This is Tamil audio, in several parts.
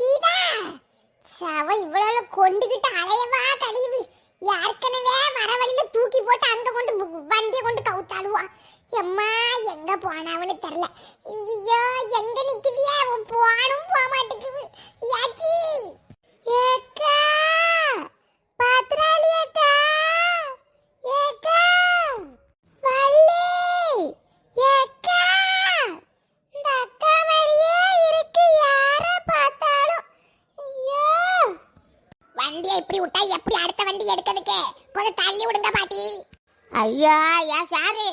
கீதா! சவ இவ்வளவு கொண்டுகிட்டு அலையவா கழிவு? ஏற்கனவே வர வழியில தூக்கி போட்டு அங்க கொண்டு வண்டியை கொண்டு கவுத்தாளுவா? எம்மா எங்க போனாவன்னு தெரியல. ஐயோ எங்க நிக்குதியே போனும் போக மாட்டேங்குது ஏச்சி! ஏக்கா! சாரு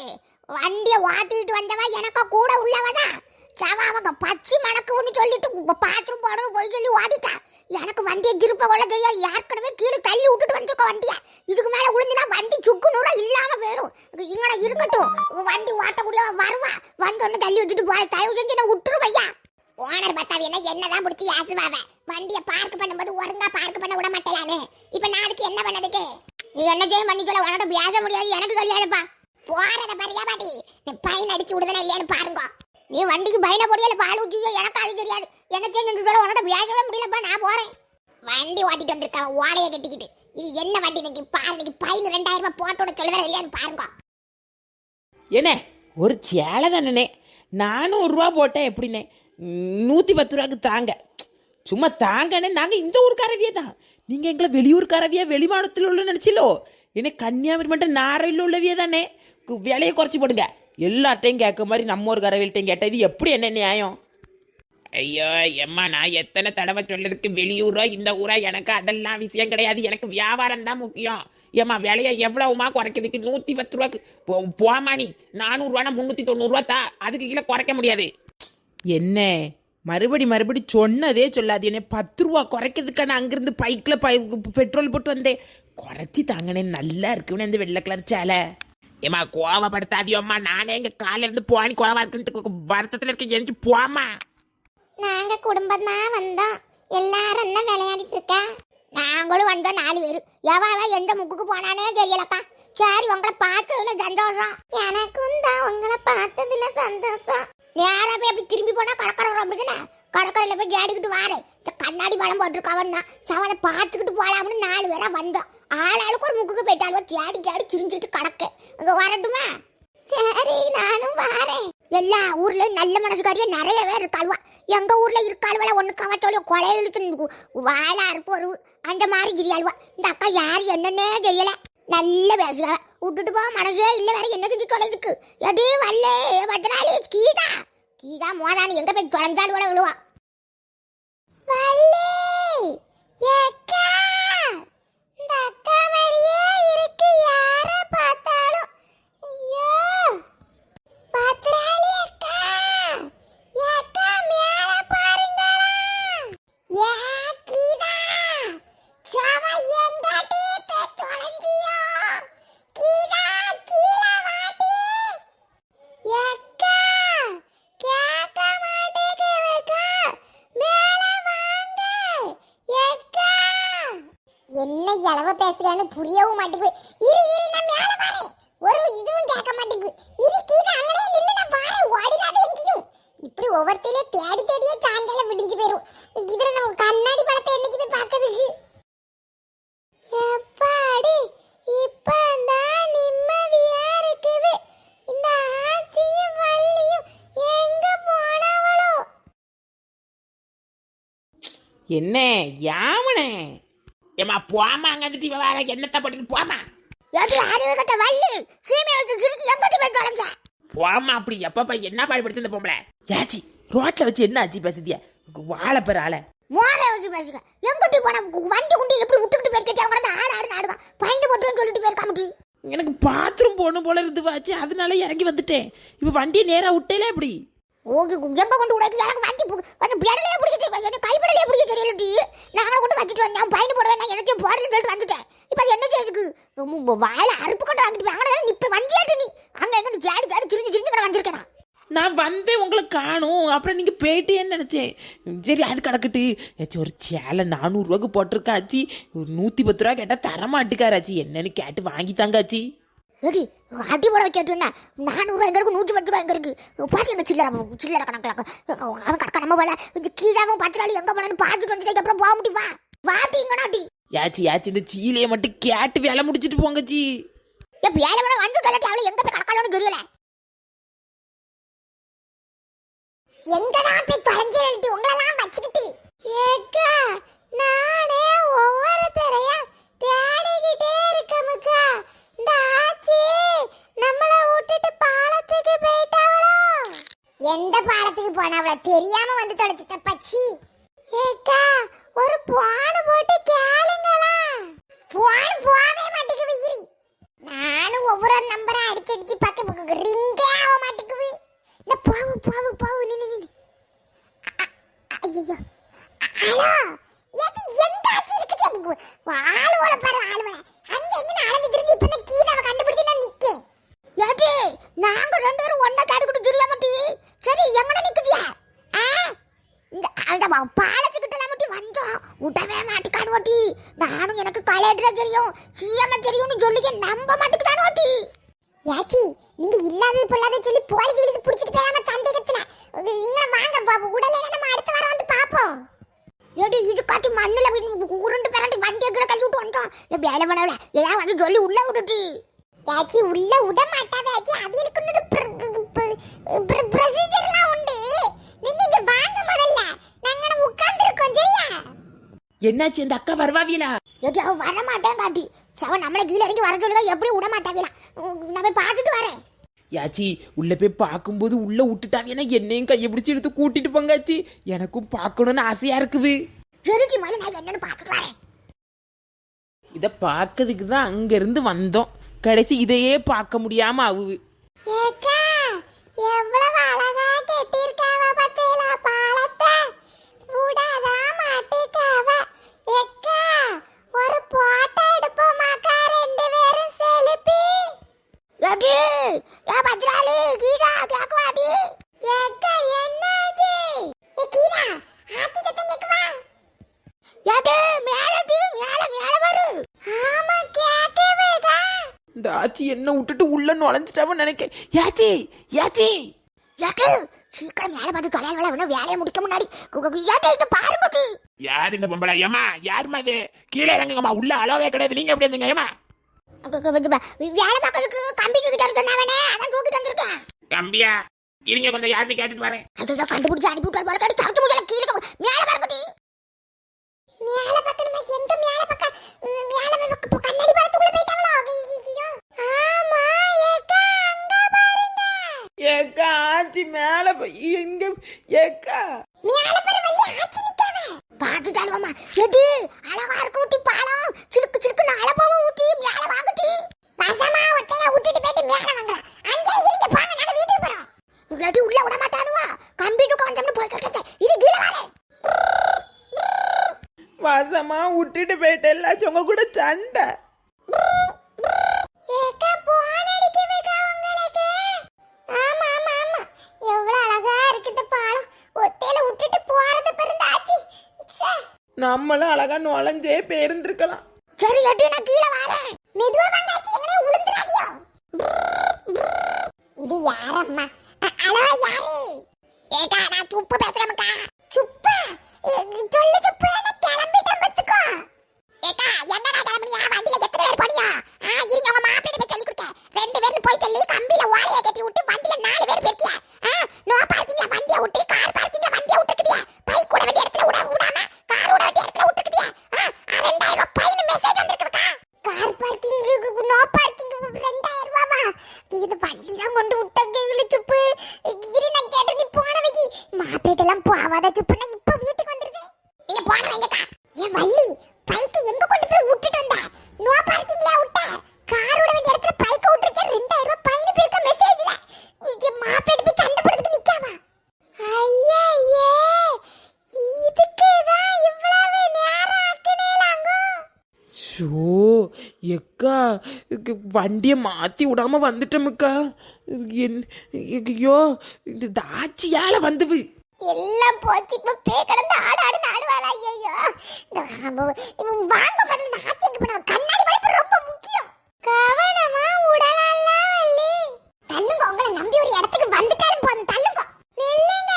வண்டியை ஓட்டிட்டு வந்தவா எனக்கு கூட உள்ளவதான் சவா அவங்க பச்சை மணக்குன்னு சொல்லிட்டு பாத்ரூம் போடணும் போய் சொல்லி ஓடிட்டா. எனக்கு வண்டியை திருப்ப கொள்ள தெரியாது. ஏற்கனவே கீழே தள்ளி விட்டுட்டு வந்திருக்க வண்டியை. இதுக்கு மேலே விழுந்துனா வண்டி சுக்கு நூறா இல்லாமல் போயிடும் இங்கே இருக்கட்டும். வண்டி ஓட்டக்கூடிய வருவா. வந்து ஒன்று தள்ளி விட்டுட்டு போய் தயவு செஞ்சு நான் விட்டுருவையா ஓனர் பத்தாவி என்ன என்னதான் பிடிச்சி ஏசுவாவ. வண்டியை பார்க் பண்ணும்போது ஒழுங்கா பார்க் பண்ண விட மாட்டேலானே இப்போ நான் அதுக்கு என்ன பண்ணதுக்கு? நீ என்ன செய்ய மன்னிக்கல. உன்னோட பேச முடியாது. எனக்கு தெரியாதுப்பா. போறத பாரியா பாட்டி. நீ பையன் அடிச்சு விடுதல இல்லையான்னு பாருங்க. நீ வண்டிக்கு பையனை பொடியல பால் ஊற்றியோ எனக்கு அது தெரியாது. எனக்கு என்ன உன்னோட பேசவே முடியலப்பா நான் போறேன். வண்டி ஓட்டிட்டு வந்திருக்கா ஓடையை கட்டிக்கிட்டு. இது என்ன வண்டி இன்னைக்கு? பாரு இன்னைக்கு பையன் ரெண்டாயிரம் ரூபாய் போட்டோட சொல்லுதல இல்லையான்னு பாருங்க. என்ன? ஒரு சேலை தானே நானூறுரூவா போட்டேன் எப்படின்னே. நூற்றி பத்து ரூபாய்க்கு தாங்க. சும்மா தாங்கன்னு நாங்கள் இந்த ஊருக்காரவியே தான் நீங்கள் எங்களை வெளியூர்காரவியா வெளிமாநிலத்தில் உள்ள நினச்சிலோ என்ன கன்னியாகுமரி மட்டும் நாரையில் உள்ளவியே தானே? விலையை குறைச்சி போடுங்க. எல்லார்ட்டையும் கேட்க மாதிரி நம்ம ஒரு கரவில்ட்டையும் கேட்டால் இது எப்படி என்ன நியாயம்? ஐயோ எம்மா நான் எத்தனை தடவை சொல்றதுக்கு வெளியூரோ இந்த ஊரா எனக்கு அதெல்லாம் விஷயம் கிடையாது. எனக்கு வியாபாரம் தான் முக்கியம். ஏம்மா விலையை எவ்வளவுமா குறைக்கிறதுக்கு? நூற்றி பத்து ரூபாக்கு போ போமா நீ. நானூறுரூவானா முந்நூற்றி தொண்ணூறுரூவா தா. அதுக்கு கீழே குறைக்க முடியாது. என்ன? மறுபடி மறுபடி சொன்னதே சொல்லாது. என்னை பத்து ரூபா குறைக்கிறதுக்கான அங்கேருந்து பைக்கில் பை பெட்ரோல் போட்டு வந்தேன். குறைச்சி தாங்கண்ணே நல்லா இருக்குன்னு அந்த வெள்ளை கலர் சேலை. ஏமா கோவப்படுத்தாதியோம்மா நானே எங்க காலையில இருந்து போனி கோவா இருக்குன்ட்டு வருத்தத்தில் இருக்க எரிஞ்சு போமா நாங்க குடும்பமா வந்தோம். எல்லாரும் என்ன விளையாடிட்டு இருக்கா? நாங்களும் வந்தோம் நாலு பேர். எவாவா எந்த முக்குக்கு போனானே தெரியலப்பா. சரி உங்களை பார்த்ததுல சந்தோஷம். எனக்கும் தான் உங்களை பார்த்ததுல சந்தோஷம். நேராக போய் அப்படி திரும்பி போனால் கடற்கரை அப்படிதானே கடற்கரையில் போய் ஜாடிக்கிட்டு வாரேன் இந்த கண்ணாடி படம் போட்டிருக்கவன்னா. சவலை பார்த்துக்கிட்டு போகலாம்னு நாலு பேராக வந்தோம். ஆளாளுக்கு ஒரு முக்குக்கு போயிட்டாலும் ஜாடி ஜாடி சிரிஞ்சிட்டு கடக்க. அங்கே வரட்டுமா? சரி நானும் வாரேன். எல்லா ஊர்ல நல்ல மனசுக்காரியே நிறைய பேர் இருக்காளுவா. எங்க ஊர்ல இருக்காளுவா ஒண்ணு கவத்தோட கொலை இழுத்து வாழா இருப்போரு அந்த மாதிரி கிரியாளுவா. இந்த அக்கா யார் என்னன்னே தெரியல. நல்ல பேசுக விட்டுட்டு போக மனசே இல்லை வேற என்ன செஞ்சு தொலைதுக்கு எது வல்லே பத்ராளி கீதா. கீதா மோதானு எங்க போய் தொலைஞ்சாலும் கூட விழுவா. வள்ளி ஏக்கா இந்த அக்கா மாதிரியே இருக்கு. யார பார்த்தாலும் ஐயோ. பத்ராளி அக்கா ஏக்கா மேல பாருங்க ஏ கீதா சவ எங்கடி பே தொலைஞ்சியோ கீதா கீழ வாடி ஏக்கா கேட்க மாட்டேங்குதுக்கா மேல வாங்க ஏக்கா என்ன இளவ பேசுறான்னு புரியவும் மாட்டேங்குது. இரு இரு நான் மேல வரேன். ஒரு இதுவும் கேட்க மாட்டேங்குது. இரு கீழே அங்கனே நில்லு நான் வரேன். ஓடிடாத எங்கேயும். இப்படி ஒவ்வொருத்தையிலே தேடி தேடியே சாயங்காலம் விடிஞ்சு போயிரும். இதுல நம்ம கண்ணாடி படத்தை என்னைக்கு போய் பார்க்கறதுக்கு? எப்பாடி? இப்பதான் நிம்மதியா இருக்குது. இந்த ஆச்சியும் வள்ளியும் எங்க போனவளோ? என்ன யாமனே ஏமா போமா அங்கிட்டு இவ வேற என்னத்தை போட்டுட்டு போமா எது அறிவு கட்ட வள்ளி சீமை வச்சு சிரிச்சு எங்கிட்டு போய் தொலைஞ்ச. போமா அப்படி எப்பப்பா என்ன பாடுபடுத்து இந்த பொம்பளை? யாச்சி ரோட்ல வச்சு என்ன ஆச்சு பேசுதியா? வாழை பெற ஆளை. மோளை வச்சு பேசுங்க. எங்கிட்டு போன வண்டி குண்டி எப்படி விட்டுக்கிட்டு போயிருக்கேன் கூட ஆடு ஆடு ஆடுவான். பயந்து போட்டு சொல்லிட்டு போயிருக்காமட்டி எனக்கு பாத்ரூம் போகணும் போல இருந்து வாச்சு அதனால இறங்கி வந்துட்டேன். இப்போ வண்டியை நேரா விட்டேல எப்படி ஓகே எங்க கொண்டு விடாது எனக்கு வண்டி வந்து பிடலையே பிடிக்க என்ன கைப்படலையே பிடிக்க கூட கொண்டு வச்சுட்டு வந்தேன். பயந்து போடுவேன் நான் எனக்கும் போடுறேன்னு சொல்லிட்டு வந்துட்டேன். இப்போ அது என்ன செய்யுது வாயில அறுப்பு கொண்டு வாங்கிட்டு போய் அங்கே இப்போ வண்டியாட்டு நீ? அங்கே எங்கே ஜாடி ஜாடி திரிஞ்சு திரிஞ்சு கூட வந்திருக்கேன் நான். வந்தே வந்தேன் உங்களை காணும். அப்புறம் நீங்கள் போயிட்டேன்னு நினச்சேன். சரி அது கிடக்கட்டு. ஏச்சி ஒரு சேலை நானூறுரூவாக்கு போட்டிருக்காச்சி. ஒரு நூற்றி பத்து ரூபா கேட்டால் தரமாட்டுக்காராச்சி. என்னன்னு கேட்டு வாங்கி தாங்காச்சி. ஏடி அடி போட வைக்கிறது என்ன நானூறுரூவா எங்க இருக்கு நூற்றி பத்து ரூபா எங்க இருக்கு. பாட்டி எங்க சில்லற சில்லற கணக்கில் அவன் கணக்க நம்ம போல. இந்த கீழாவும் பத்து நாள் எங்க போனான்னு பார்த்துட்டு வந்துட்டு அப்புறம் போக முடியும்? வா வாட்டி இங்க நாட்டி யாச்சி யாச்சி இந்த சீலையை மட்டும் கேட்டு வேலை முடிச்சிட்டு போங்கச்சி எப்ப ஏழை வந்து கலட்டி அவளை எங்க போய் கடக்காலன்னு தெரியல. எங்கதான் போய் தொலைஞ்சு உங்களெல்லாம் வச்சுக்கிட்டு. ஏக்கா நானே ஒவ்வொருத்தரையா தேடிக்கிட்டே இருக்கமுக்கா இந்த ஆச்சி நம்மள விட்டுட்டு பாலத்துக்கு போயிட்டாவளோ எந்த பாலத்துக்கு போனவள தெரியாம வந்து தொலைச்சிட்ட பச்சி. ஏக்கா ஒரு போன போட்டு கேளுங்களா. போன போவே மாட்டேங்குது இரு. நானும் ஒவ்வொரு நம்பரை அடிச்சு அடிச்சு பக்க பார்க்க ரிங்கே ஆக மாட்டேங்குது. இந்த போவு போவு போவு நின்னு நின்னு ஐயோ ஹலோ எது எந்த ஆச்சு இருக்குது ஆளுவோட பாரு ஆளுவ அங்க எங்க அலைஞ்சு திரிஞ்சு இப்ப தான் கீழே கண்டு ஏடி நாங்க ரெண்டு பேரும் ஒன்னா காடுக்கிட்டு திருல மாட்டி. சரி எங்கட நிக்குதியா? ஆ? இந்த அந்த பாலத்துக்கிட்ட மட்டும் வந்தோம். விடவே மாட்டு ஓட்டி நானும் எனக்கு கலெக்டர தெரியும். சிஎம் தெரியும்னு சொல்லி நம்ப மாட்டுக்காடு வாட்டி. யாச்சி நீங்க இல்லாதது பொல்லாத சொல்லி போலீஸ் இழுத்து பிடிச்சிட்டு போயாம சந்தேகத்துல. நீங்க வாங்க பாபு உடலே நம்ம அடுத்த வாரம் வந்து பாப்போம் ஏடி இது காட்டி மண்ணுல உருண்டு பிறண்டு வண்டி எங்கிற கழுவிட்டு வந்தோம்? எப்படி வேலை பண்ணவல ஏன் வந்து சொல்லி உள்ள விட்டுட்டு யாச்சி உள்ள விட மாட்டாவே யாச்சி அவியலுக்கு ப்ரொசீஜர்லாம் உண்டு. நீங்க இங்க வாங்க முதல்ல. நாங்க உட்கார்ந்து இருக்கோம் சரியா? என்னாச்சு இந்த அக்கா வருவாவியலா ஏடி அவ வர மாட்டேன் காட்டி சவ நம்மள கீழ இறங்கி வர சொல்லுங்க எப்படி விட மாட்டாவில நான் போய் பார்த்துட்டு வரேன். யாச்சி உள்ள போய் பார்க்கும்போது உள்ள விட்டுட்டாவியனா என்னையும் கையை பிடிச்சி எடுத்து கூட்டிட்டு போங்காச்சி எனக்கும் பார்க்கணும்னு ஆசையா இருக்குது. சரிக்கு மேல நான் என்னன்னு பார்த்துட்டு வரேன். இத பார்க்கறதுக்கு தான் அங்க இருந்து வந்தோம். கடைசி இதையே பார்க்க முடியாம அவுது ஏக்கா எவ்வளவு அழகா கட்டியிருக்காவ பத்தியில பாலத்தை விடாதா மாட்டிக்காவ ஏக்கா ஒரு போட்டோ எடுப்போமாக்கா ரெண்டு பேரும் செலுப்பி எடி ஏ பத்ராலி கீதா கேக்குவாடி ஏக்கா என்னாச்சு ஏ கீதா ஆத்தி சத்தம் கேக்குவா ஏடி மேலடி மேல மேல வரு ஆமா கேக்குவேகா ஆச்சி என்ன விட்டுட்டு உள்ள நுழைஞ்சிட்டாவன்னு நினைக்க யாச்சி யாச்சி. யாக்கு சீக்கிரம் மேல பார்த்து தொலைல் வேலை வேணும் வேலையை முடிக்க முன்னாடி யாட்டை பாருங்க யார் இந்த பொம்பளை? ஏமா யாரும்மா இது? கீழே இறங்குங்கம்மா உள்ள அளவே கிடையாது. நீங்க எப்படி இருந்தீங்க ஏமா வேலை பார்க்கறதுக்கு கம்பி தூக்கிட்டு சொன்னாவனே அதான் தூக்கிட்டு வந்திருக்கேன். தம்பியா? இருங்க கொஞ்சம் யாருன்னு கேட்டுட்டு வரேன். அதுதான் கண்டுபிடிச்சு அனுப்பி முதல்ல கீழே போ- மேல பாருங்கடி மேல பக்கமா எங்க மேல பக்கம் மேல பக்கம் கண்ணாடி பாலத்துக்குள்ள போயிட்டாங்களோ ஆமா ஏக்கா அங்க பாருங்க ஏக்கா ஆச்சி போய் எங்க ஏக்கா. பாட்டுட்டாலுவாமா எது அழகா இருக்கு ஊட்டி பாலம். சிலுக்கு சிலுக்கு அழபாவ ஊட்டி மேல வாங்கட்டி வசமா ஒத்தையா விட்டுட்டு போயிட்டு மேல வாங்கலாம் அங்கே இருங்க போங்க நாங்க வீட்டுக்கு போறோம். இல்லாட்டி உள்ள விட மாட்டானுவா. கம்பிட்டு கொஞ்சம்னு போய் கட்ட இது கீழே வரேன் வசமா விட்டுட்டு போயிட்டேல்ல உங்க கூட சண்டை. நம்மளும் அழகா நுழைஞ்சே பேருந்திருக்கலாம். சரி எட்டி நான் கீழே வரேன். மெதுவா வந்தாச்சு எங்கனே உளுந்துறாதியோ. இது யாரம்மா? அ- யாரு? ஏக்கா நான் துப்பு பேசுறேன்க்கா வண்டியை மாற்றி விடாமல் வந்துட்டமுக்கா என் ஐயோ இது தாட்சியால் வந்துவு எல்லாம் போச்சு. இப்போ பே கடந்து ஆடு ஆடு ஆடுவாளா ஐயோ இந்த வாங்க பண்ண ஆச்சரிக்கு பண்ண கண்ணாடி வாய்ப்பு ரொம்ப முக்கியம். கவனமா உடலெல்லாம் வள்ளி. தள்ளுங்க உங்களை நம்பி ஒரு இடத்துக்கு வந்துட்டாலும் போதும். தள்ளுங்க. நில்லுங்க